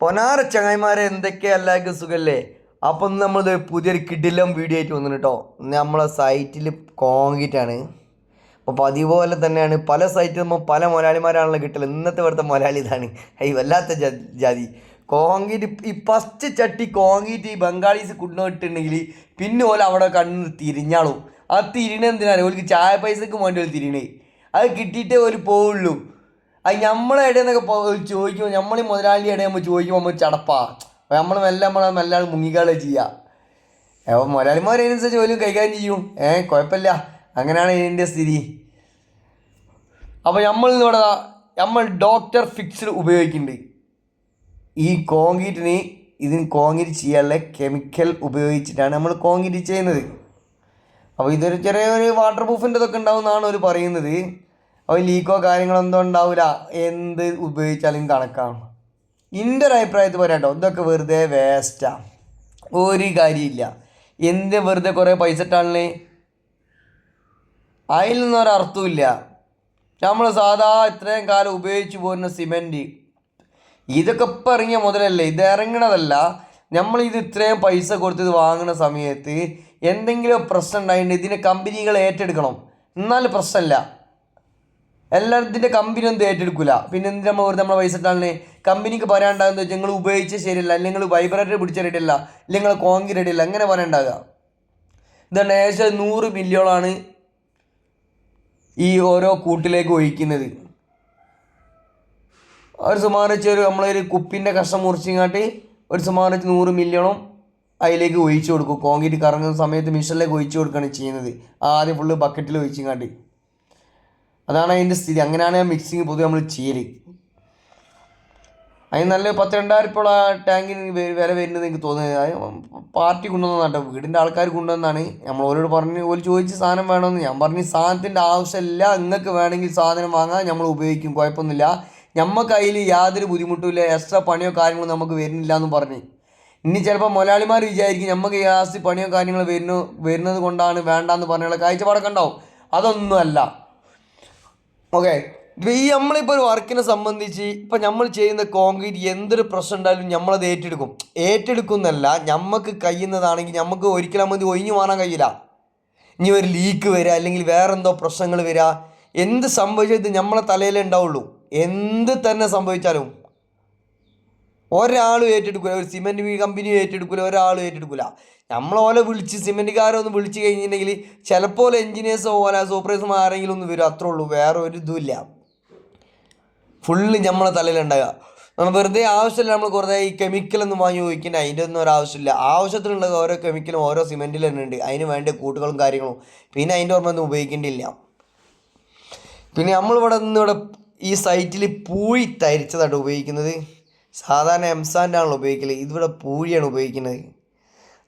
പൊനാര ചങ്ങായിമാരെ എന്തൊക്കെ എല്ലാവർക്കും സുഖല്ലേ? അപ്പം നമ്മൾ പുതിയൊരു കിഡിലം വീഡിയോ ആയിട്ട് വന്നു കേട്ടോ നമ്മളെ സൈറ്റിൽ കോൺക്രീറ്റ് ആണ്. അപ്പോൾ പതിവ് തന്നെയാണ് പല സൈറ്റിൽ നമ്മൾ പല മുതലാളിമാരാണല്ലോ കിട്ടൽ ഇന്നത്തെ ഇവിടുത്തെ മുതലാളി ഇതാണ്. ഈ വല്ലാത്ത ജാതി. കോൺക്രീറ്റ് ഈ ഫസ്റ്റ് ചട്ടി കോൺക്രീറ്റ് ഈ ബംഗാളീസ് കൊണ്ടുപോയിട്ടുണ്ടെങ്കിൽ പിന്നെ ഓല അവിടെ കണ്ണ് തിരിഞ്ഞാളും. ആ തിരിണ എന്തിനാണ് ഓർക്ക് ചായ പൈസക്ക് വേണ്ടി ഒരു തിരിണേ അത് കിട്ടിയിട്ടേ ഒരു പോവുള്ളൂ. അത് നമ്മളെ ഇടയെന്നൊക്കെ ചോദിക്കുമ്പോൾ നമ്മൾ ഈ മുതലാളിയുടെ ഇടയിൽ നമ്മൾ ചോദിക്കുമ്പോൾ നമ്മൾ ചടപ്പാ. നമ്മൾ മെല്ലെ നമ്മളെ മെല്ലെ മുങ്ങിക്കാളെ ചെയ്യുക അപ്പോൾ മുതലാളിമാർ അതിനനുസരിച്ച് പോലും കൈകാര്യം ചെയ്യും. ഏ കുഴപ്പമില്ല അങ്ങനെയാണ് ഇതിന്റെ സ്ഥിതി. അപ്പോൾ നമ്മൾ ഇവിടെ നമ്മൾ ഡോക്ടർ ഫിക്സ് ഉപയോഗിക്കുന്നുണ്ട്. ഈ കോൺക്രീറ്റിന് ഇതിന് കോൺക്രീറ്റ് ചെയ്യാനുള്ള കെമിക്കൽ ഉപയോഗിച്ചിട്ടാണ് നമ്മൾ കോൺക്രീറ്റ് ചെയ്യുന്നത്. അപ്പോൾ ഇതൊരു ചെറിയൊരു വാട്ടർ പ്രൂഫിന്റെ ഇതൊക്കെ ഉണ്ടാവുമെന്നാണ് അവർ പറയുന്നത്. അപ്പോൾ ലീക്കോ കാര്യങ്ങളൊന്നും ഉണ്ടാവില്ല എന്ത് ഉപയോഗിച്ചാലും കണക്കാണ്. എന്റെ ഒരു അഭിപ്രായത്തിൽ പറയാം കേട്ടോ ഇതൊക്കെ വെറുതെ വേസ്റ്റാണ് ഒരു കാര്യമില്ല. എന്ത് വെറുതെ കുറേ പൈസ ഇട്ടാണല്ലേ അതിൽ നിന്നും ഒരർത്ഥമില്ല നമ്മൾ സാധാ ഇത്രയും കാലം ഉപയോഗിച്ച് പോരുന്ന സിമെന്റ് ഇതൊക്കെ ഇപ്പം ഇറങ്ങിയ മുതലല്ലേ ഇത് ഇറങ്ങണതല്ല. നമ്മൾ ഇത് ഇത്രയും പൈസ കൊടുത്ത് ഇത് വാങ്ങുന്ന സമയത്ത് എന്തെങ്കിലും പ്രശ്നം ഉണ്ടായിട്ട് ഇതിനെ കമ്പനികൾ ഏറ്റെടുക്കണം. എന്നാൽ പ്രശ്നമില്ല. എല്ലാം ഇതിന്റെ കമ്പനി ഒന്നും ഏറ്റെടുക്കില്ല പിന്നെ എന്തിനാ നമ്മൾ വെറുതെ നമ്മളെ പൈസ ഇട്ടാണെ കമ്പനിക്ക് പറയാണ്ടാകുന്ന വെച്ചാൽ നിങ്ങൾ ഉപയോഗിച്ച ശരിയല്ല. അല്ലെങ്കിൽ നിങ്ങൾ വൈബ്രേറ്റർ പിടിച്ച റെഡിയല്ല. അല്ലെങ്കിൽ നിങ്ങൾ കോങ്കി റെഡിയല്ല. അങ്ങനെ പറയണ്ടാകുക ഇതാണ് ഏകദേശം നൂറ് മില്യോളാണ് ഈ ഓരോ കൂട്ടിലേക്ക് ഒഴിക്കുന്നത്. ഒരു സുമാർ ഒരു നമ്മളൊരു കുപ്പിന്റെ കഷ്ണം മുറിച്ചിങ്ങാട്ട് ഒരു സുമാർ നൂറ് മില്യണും അതിലേക്ക് ഒഴിച്ചു കൊടുക്കും. കോൺക്രീറ്റ് കറങ്ങുന്ന സമയത്ത് മിഷനിലേക്ക് ഒഴിച്ചു കൊടുക്കുകയാണ് ചെയ്യുന്നത്. ആദ്യം ഫുള്ള് ബക്കറ്റിൽ ഒഴിച്ചിങ്ങാട്ട്. അതാണ് അതിന്റെ സ്ഥിതി. അങ്ങനെയാണ് മിക്സിങ് പൊതുവെ നമ്മൾ ചെയ്യൽ അതിന് നല്ല പത്ത് രണ്ടായിരം ഇപ്പോൾ ആ ടാങ്കിന് വില വരുന്നത് എനിക്ക് തോന്നുന്നത്. പാർട്ടി കൊണ്ടുവന്നതാണ് വീടിന്റെ ആൾക്കാർ കൊണ്ടുവന്നാണ് നമ്മൾ ഓരോട് പറഞ്ഞ് ഓര് ചോദിച്ച് സാധനം വേണമെന്ന് ഞാൻ പറഞ്ഞു സാധനത്തിന്റെ ആവശ്യമില്ല. നിങ്ങൾക്ക് വേണമെങ്കിൽ സാധനം വാങ്ങാം. നമ്മൾ ഉപയോഗിക്കും. കുഴപ്പമൊന്നുമില്ല. നമുക്ക് അതിൽ യാതൊരു ബുദ്ധിമുട്ടുമില്ല എക്സ്ട്രാ പണിയോ കാര്യങ്ങളോ നമുക്ക് വരുന്നില്ല എന്ന് പറഞ്ഞു. ഇനി ചിലപ്പോൾ മുതലാളിമാർ വിചാരിക്കും നമുക്ക് ഗ്യാസ് പണിയോ കാര്യങ്ങളോ വരുന്നു വരുന്നത് കൊണ്ടാണ് വേണ്ടാന്ന് പറഞ്ഞുള്ള കാഴ്ചപ്പാടൊക്കെ ഉണ്ടാവും. അതൊന്നുമല്ല. ഓക്കെ നമ്മളിപ്പോൾ ഒരു വർക്കിനെ സംബന്ധിച്ച് ഇപ്പം നമ്മൾ ചെയ്യുന്ന കോൺക്രീറ്റ് എന്തൊരു പ്രശ്നം ഉണ്ടായാലും നമ്മളത് ഏറ്റെടുക്കും. ഏറ്റെടുക്കുന്നല്ല നമുക്ക് കഴിയുന്നതാണെങ്കിൽ നമുക്ക് ഒരിക്കലും മതി ഒഴിഞ്ഞു മാറാൻ കഴിയില്ല. ഇനി ഒരു ലീക്ക് വരിക അല്ലെങ്കിൽ വേറെ എന്തോ പ്രശ്നങ്ങൾ വരിക എന്ത് സംഭവിച്ചത് നമ്മളെ തലയിലേ ഉണ്ടാവുള്ളൂ. എന്ത് തന്നെ സംഭവിച്ചാലും. ഒരാളും ഏറ്റെടുക്കില്ല ഒരു സിമെന്റ് കമ്പനിയും ഏറ്റെടുക്കില്ല ഒരാളും ഏറ്റെടുക്കില്ല നമ്മൾ ഓലെ വിളിച്ച് സിമെന്റുകാരൊന്ന് വിളിച്ച് കഴിഞ്ഞിട്ടുണ്ടെങ്കിൽ ചിലപ്പോൾ എഞ്ചിനീയേഴ്സോ ഓല സൂപ്പർവൈസർമാർ ആരെങ്കിലും ഒന്ന് വരും. അത്രേ ഉള്ളൂ. വേറെ ഒരു ഇതുമില്ല ഫുള്ള് നമ്മളെ തലയിലുണ്ടാകുക നമ്മൾ വെറുതെ ആവശ്യമില്ല. നമ്മൾ കുറേ ഈ കെമിക്കലൊന്നും വാങ്ങി ഉപയോഗിക്കേണ്ട അതിന്റെ ഒന്നും ഒരു ആവശ്യമില്ല. ആവശ്യത്തിനുള്ള ഓരോ കെമിക്കലും ഓരോ സിമെന്റിൽ തന്നെ ഉണ്ട്. അതിന് വേണ്ട കൂട്ടുകളും കാര്യങ്ങളും. പിന്നെ അതിന്റെ ഓർമ്മ ഒന്നും ഉപയോഗിക്കേണ്ടിയില്ല. പിന്നെ നമ്മളിവിടെ നിന്ന് ഇവിടെ ഈ സൈറ്റിൽ പൂഴി തരിച്ചതാണ് ഉപയോഗിക്കുന്നത്. സാധാരണ എംസാന്റെ ആണല്ലോ ഉപയോഗിക്കൽ ഇതിവിടെ പൂഴിയാണ് ഉപയോഗിക്കുന്നത്.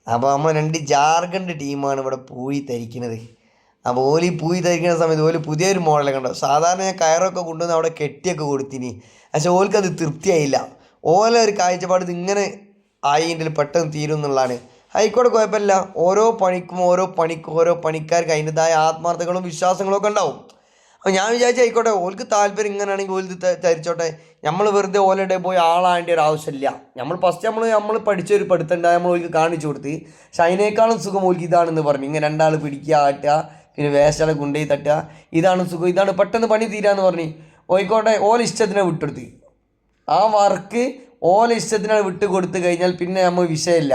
അപ്പോൾ നമ്മൾ രണ്ട് ജാർഖണ്ഡ് ടീമാണ് ഇവിടെ പൂഴി തരിക്കുന്നത് അപ്പോൾ ഓലി പൂഴി തരിക്കുന്ന സമയത്ത് ഓൽ പുതിയൊരു മോഡലൊക്കെ ഉണ്ടോ സാധാരണ ഞാൻ കയറൊക്കെ കൊണ്ടുവന്ന് അവിടെ കെട്ടിയൊക്കെ കൊടുത്തിന്. ഓൽക്ക് ഓൽക്കത് തൃപ്തിയായില്ല. ഓല ഒരു കാഴ്ചപ്പാട് ഇങ്ങനെ ആയിന്റെ പെട്ടെന്ന് തീരും എന്നുള്ളതാണ്. ആയിക്കോട്ടെ കുഴപ്പമില്ല. ഓരോ പണിക്കും ഓരോ പണിക്കും ഓരോ പണിക്കാർക്ക് അതിന്റെതായ ആത്മാർത്ഥങ്ങളും വിശ്വാസങ്ങളും ഒക്കെ ഉണ്ടാവും. അപ്പോൾ ഞാൻ വിചാരിച്ചു ആയിക്കോട്ടെ ഓൾക്ക് താല്പര്യം ഇങ്ങനെയാണെങ്കിൽ ഇത് ധരിച്ചോട്ടെ. നമ്മൾ വെറുതെ ഓലയുടെ പോയി ആളാകേണ്ട ഒരു ആവശ്യമില്ല. നമ്മൾ ഫസ്റ്റ് നമ്മൾ നമ്മൾ പഠിച്ചൊരു പഠിത്തണ്ട നമ്മൾ ഓൾക്ക് കാണിച്ചു കൊടുത്ത്. ഷൈനേക്കാളും സുഖം ഓൽക്ക് ഇതാണെന്ന് പറഞ്ഞു. ഇങ്ങനെ രണ്ടാൾ പിടിക്കുക ആട്ടുക പിന്നെ വേസ്റ്റാളെ കൊണ്ടുപോയി തട്ടുക. ഇതാണ് സുഖം. ഇതാണ് പെട്ടെന്ന് പണി തീരാന്ന് പറഞ്ഞു ഓയിക്കോട്ടെ ഓല ഇഷ്ടത്തിനെ വിട്ടെടുത്ത്. ആ വർക്ക് ഓല ഇഷ്ടത്തിനാണ് വിട്ട് കൊടുത്തു കഴിഞ്ഞാൽ പിന്നെ നമ്മൾ വിഷയമില്ല.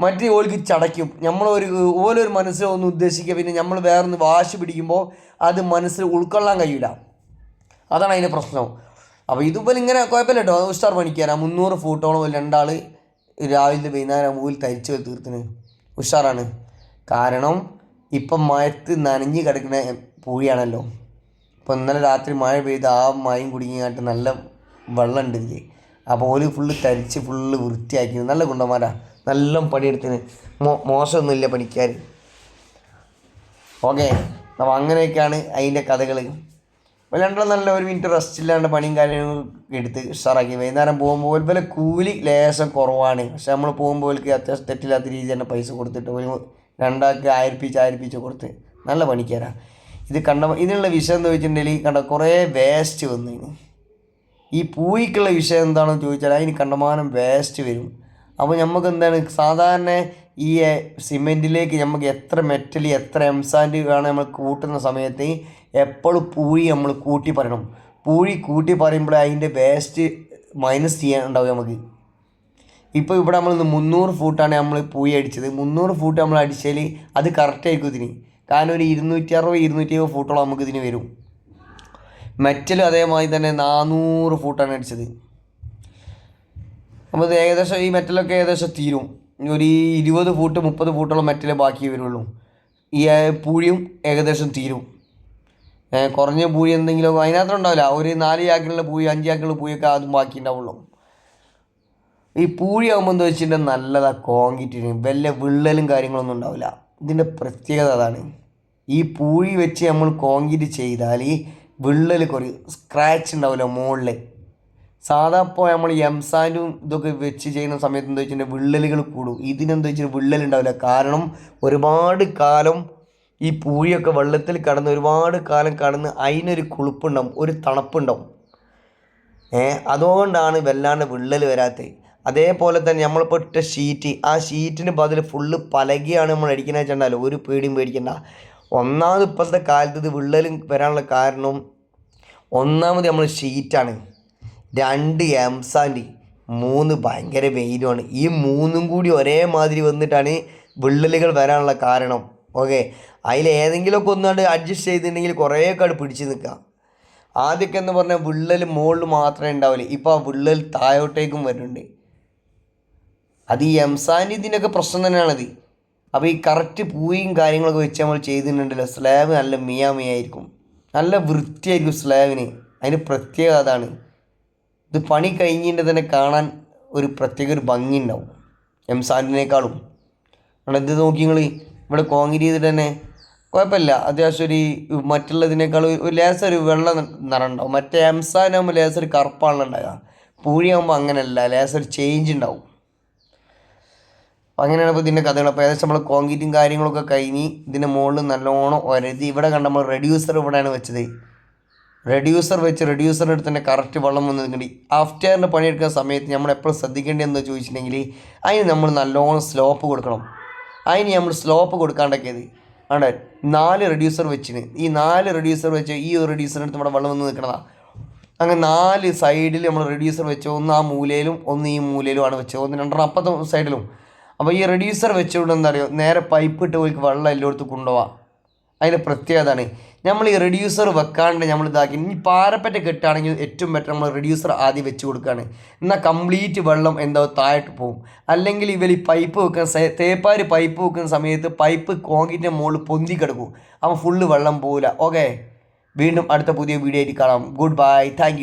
മറ്റേ ഓൾക്ക് ചടയ്ക്കും. നമ്മളൊരു ഓലൊരു മനസ്സിൽ ഒന്ന് ഉദ്ദേശിക്കുക. പിന്നെ നമ്മൾ വേറൊന്ന് വാശി പിടിക്കുമ്പോൾ അത് മനസ്സിൽ ഉൾക്കൊള്ളാൻ കഴിയില്ല അതാണ് അതിന്റെ പ്രശ്നം. അപ്പോൾ ഇതുപോലെ ഇങ്ങനെ കുഴപ്പമില്ല കേട്ടോ. ഉസ്താർ പണിക്കാരാ. മുന്നൂറ് ഫൂട്ടോളം രണ്ടാൾ രാവിലെ വൈകുന്നേരം മൂവിൽ തരിച്ചു തീർത്തിന് ഉഷാറാണ് കാരണം ഇപ്പം മഴത്ത് നനഞ്ഞ് കിടക്കുന്ന പൂഴിയാണല്ലോ. ഇപ്പം ഇന്നലെ രാത്രി മഴ പെയ്ത് ആ മഴയും കുടുങ്ങിയായിട്ട് നല്ല വെള്ളമുണ്ട് ഇതിൽ അപ്പോൾ ഓൽ ഫുള്ള് തരിച്ച് ഫുള്ള് വൃത്തിയാക്കി നല്ല ഗുണ്ടന്മാരാ. നല്ല പണിയെടുത്തിന്. മോ മോശമൊന്നുമില്ല പണിക്കാർ ഓക്കെ അപ്പോൾ അങ്ങനെയൊക്കെയാണ് അതിന്റെ കഥകൾ വല്ലാണ്ടുള്ള നല്ല ഒരു മിനിറ്റ് റെസ്റ്റ് ഇല്ലാണ്ട് പണിയും കാര്യങ്ങളും എടുത്ത് ഉഷാറാക്കി. വൈകുന്നേരം പോകുമ്പോൾ ഒരുപോലെ കൂലി ലേശം കുറവാണ്. പക്ഷെ നമ്മൾ പോകുമ്പോൾ അത്യാവശ്യം തെറ്റില്ലാത്ത രീതിയിൽ തന്നെ പൈസ കൊടുത്തിട്ട് ഒരു രണ്ടാൾക്ക് ആയിരപ്പിച്ച് ആയിരപ്പിച്ച് കൊടുത്ത് നല്ല പണിക്കാരാ. ഇത് കണ്ട ഇതിനുള്ള വിഷയം എന്ന് ചോദിച്ചിട്ടുണ്ടെങ്കിൽ കണ്ട കുറേ വേസ്റ്റ് വന്നു. ഈ പൂയിക്കുള്ള വിഷയം എന്താണെന്ന് ചോദിച്ചാൽ അതിന് കണ്ടമാനം വേസ്റ്റ് വരും. അപ്പോൾ നമുക്ക് എന്താണ് സാധാരണ ഈ സിമെന്റിലേക്ക് നമുക്ക് എത്ര മെറ്റൽ എത്ര എം സാൻഡ് വേണം നമ്മൾ കൂട്ടുന്ന സമയത്ത് എപ്പോഴും പൂഴി നമ്മൾ കൂട്ടി പറയണം. പൂഴി കൂട്ടി പറയുമ്പോൾ അതിന്റെ വേസ്റ്റ് മൈനസ് ചെയ്യാൻ ചെയ്യാനുണ്ടാവും നമുക്ക് ഇപ്പോൾ ഇവിടെ നമ്മൾ മുന്നൂറ് ഫൂട്ടാണ് നമ്മൾ പൂഴി അടിച്ചത്. മുന്നൂറ് ഫൂട്ട് നമ്മൾ അടിച്ചാൽ അത് കറക്റ്റ് ആയിരിക്കും ഇതിന്. കാരണം ഒരു ഇരുന്നൂറ്റി അറുപത് ഇരുന്നൂറ്റി അറുപത് ഫൂട്ടോളം നമുക്ക് ഇതിന് വരും. മെറ്റൽ അതേമാതിരി തന്നെ നാനൂറ് ഫൂട്ടാണ് അടിച്ചത്. അപ്പോൾ ഏകദേശം ഈ മെറ്റലൊക്കെ ഏകദേശം തീരും. ഒരു ഇരുപത് ഫൂട്ട് മുപ്പത് ഫൂട്ടോളം മെറ്റൽ ബാക്കി വരുള്ളൂ. ഈ പൂഴിയും ഏകദേശം തീരും. കുറഞ്ഞ പൂഴി എന്തെങ്കിലും അതിനകത്ത് ഉണ്ടാവില്ല. ഒരു നാല് ചാക്കിലുള്ള പൂഴി അഞ്ച് ചാക്കിലുള്ള പൂഴിയൊക്കെ അതും ബാക്കി ഉണ്ടാവുള്ളൂ. ഈ പൂഴി ആകുമ്പോൾ എന്താ വെച്ചിട്ടുണ്ടെങ്കിൽ നല്ലതാണ് കോങ്കിറ്റിന് വല്ല വിള്ളലും കാര്യങ്ങളൊന്നും ഉണ്ടാവില്ല. ഇതിന്റെ പ്രത്യേകത അതാണ്. ഈ പൂഴി വെച്ച് നമ്മൾ കോൺക്രീറ്റ് ചെയ്താൽ വിള്ളൽ കുറയും. സ്ക്രാച്ച് ഉണ്ടാവില്ല മുകളിൽ സാധാ ഇപ്പോൾ നമ്മൾ എംസാൻഡും ഇതൊക്കെ വെച്ച് ചെയ്യുന്ന സമയത്ത് എന്താ വെച്ചിട്ടുണ്ടെങ്കിൽ വിള്ളലുകൾ കൂടും. ഇതിനെന്താ വെച്ചിട്ടുണ്ടെങ്കിൽ വിള്ളൽ ഉണ്ടാവില്ല. കാരണം ഒരുപാട് കാലം ഈ പൂഴിയൊക്കെ വെള്ളത്തിൽ കടന്ന് ഒരുപാട് കാലം കടന്ന് അതിനൊരു കുളിപ്പുണ്ടാവും ഒരു തണുപ്പുണ്ടാവും. ഏ അതുകൊണ്ടാണ് വല്ലാണ്ട് വിള്ളൽ വരാത്തത്. അതേപോലെ തന്നെ നമ്മളിപ്പോൾ ഇട്ട ഷീറ്റ് ആ ഷീറ്റിന് ബദൽ ഫുള്ള് പലകയാണ് നമ്മൾ അടിക്കുന്നത് വെച്ചിട്ടുണ്ടല്ലോ ഒരു പേടിയും പേടിക്കണ്ട. ഒന്നാമത് ഇപ്പോഴത്തെ കാലത്ത് ഇത് വിള്ളലും വരാനുള്ള കാരണം ഒന്നാമത് നമ്മൾ ഷീറ്റാണ്. രണ്ട് എംസാൻഡ് മൂന്ന് ഭയങ്കര വെയിലുമാണ്. ഈ മൂന്നും കൂടി ഒരേമാതിരി വന്നിട്ടാണ് വിള്ളലുകൾ വരാനുള്ള കാരണം. ഓക്കെ? അതിൽ ഏതെങ്കിലുമൊക്കെ ഒന്നാണ്ട് അഡ്ജസ്റ്റ് ചെയ്തിട്ടുണ്ടെങ്കിൽ കുറേ അവിടെ പിടിച്ച് നിൽക്കുക. ആദ്യമൊക്കെ എന്ന് പറഞ്ഞാൽ വിള്ളൽ മുകളിൽ മാത്രമേ ഉണ്ടാവില്ല ഇപ്പോൾ ആ വിള്ളൽ താഴോട്ടേക്കും വരുന്നുണ്ട്. അത് ഈ എംസാന്റെ ഇതിന്റെയൊക്കെ പ്രശ്നം തന്നെയാണത്. അപ്പോൾ ഈ കറക്റ്റ് പൂയും കാര്യങ്ങളൊക്കെ വെച്ച് നമ്മൾ ചെയ്തിട്ടുണ്ടല്ലോ സ്ലാബ് നല്ല മിയാമിയായിരിക്കും. നല്ല വൃത്തിയായിരിക്കും സ്ലാബിന്. അതിന് പ്രത്യേകത അതാണ്. ഇത് പണി കഴിഞ്ഞിട്ട് തന്നെ കാണാൻ ഒരു പ്രത്യേക ഒരു ഭംഗി ഉണ്ടാവും. എം സാൻഡിനേക്കാളും അവിടെ ഇത് നോക്കി നിങ്ങൾ ഇവിടെ കോൺക്രീറ്റ് ചെയ്തിട്ട് തന്നെ കുഴപ്പമില്ല. അത്യാവശ്യം ഒരു മറ്റുള്ളതിനേക്കാളും ഒരു ലേസർ ഒരു വെള്ള നിറം ഉണ്ടാവും മറ്റേ എംസാനാകുമ്പോൾ ലേസർ കറുപ്പാണല്ലോ ഉണ്ടാകുക പൂഴിയാകുമ്പോൾ അങ്ങനെയല്ല. ലേസർ ചേഞ്ച് ഉണ്ടാവും. അങ്ങനെയാണ് ഇപ്പോൾ ഇതിന്റെ കഥകൾ. അപ്പോൾ ഏകദേശം നമ്മൾ കോൺക്രീറ്റും കാര്യങ്ങളൊക്കെ കഴിഞ്ഞ് ഇതിന്റെ മുകളിൽ നല്ലോണം ഒരതി. ഇവിടെ കണ്ട നമ്മൾ റെഡ്യൂസർ ഇവിടെയാണ് വെച്ചത്. റെഡ്യൂസർ വെച്ച് റെഡ്യൂസറിന്റെ അടുത്ത് തന്നെ കറക്റ്റ് വെള്ളം വന്ന് നിൽക്കണ്ടി. ആഫ്റ്ററിന്റെ പണിയെടുക്കുന്ന സമയത്ത് നമ്മൾ എപ്പോഴും ശ്രദ്ധിക്കേണ്ടതെന്ന് ചോദിച്ചിട്ടുണ്ടെങ്കിൽ അതിന് നമ്മൾ നല്ലോണം സ്ലോപ്പ് കൊടുക്കണം. അതിന് നമ്മൾ സ്ലോപ്പ് കൊടുക്കാണ്ടൊക്കെയത്. ആണ് നാല് റെഡ്യൂസർ വെച്ചിന്. ഈ നാല് റെഡ്യൂസർ വെച്ച് ഈ ഒരു റെഡ്യൂസറിന്റെ അടുത്ത് ഇവിടെ വെള്ളം വന്ന് നിൽക്കണതാ. അങ്ങനെ നാല് സൈഡിൽ നമ്മൾ റെഡ്യൂസർ വെച്ചോ ഒന്ന് ആ മൂലയിലും ഒന്ന് ഈ മൂലയിലുമാണ് വെച്ചത്. ഒന്ന് രണ്ടെണ്ണം അപ്പുറത്തെ സൈഡിലും അപ്പോൾ ഈ റെഡ്യൂസർ വെച്ചുകൊണ്ട് എന്താ പറയുക നേരെ പൈപ്പ് ഇട്ട് പോയി വെള്ളം എല്ലായിടത്തും കൊണ്ടുപോവാം. അതിന്റെ പ്രത്യേകതയാണ് നമ്മൾ ഈ റെഡ്യൂസർ വെക്കാണ്ട് നമ്മൾ ഇതാക്കി. ഇനി പാരപ്പറ്റ കെട്ടാണെങ്കിൽ ഏറ്റവും ബെറ്റർ നമ്മൾ റെഡ്യൂസർ ആദ്യം വെച്ച് കൊടുക്കുകയാണ്. എന്നാൽ കംപ്ലീറ്റ് വെള്ളം എന്തോ താഴോട്ട് പോകും. അല്ലെങ്കിൽ ഇവർ ഈ പൈപ്പ് വെക്കുന്ന തേപ്പാർ പൈപ്പ് വെക്കുന്ന സമയത്ത് പൈപ്പ് കോൺക്രീറ്റിന്റെ മുകളിൽ പൊന്തി കിടക്കും. അപ്പോൾ ഫുള്ള് വെള്ളം പോകില്ല ഓക്കെ വീണ്ടും അടുത്ത പുതിയ വീഡിയോ ആയിട്ട് കാണാം. Good bye thank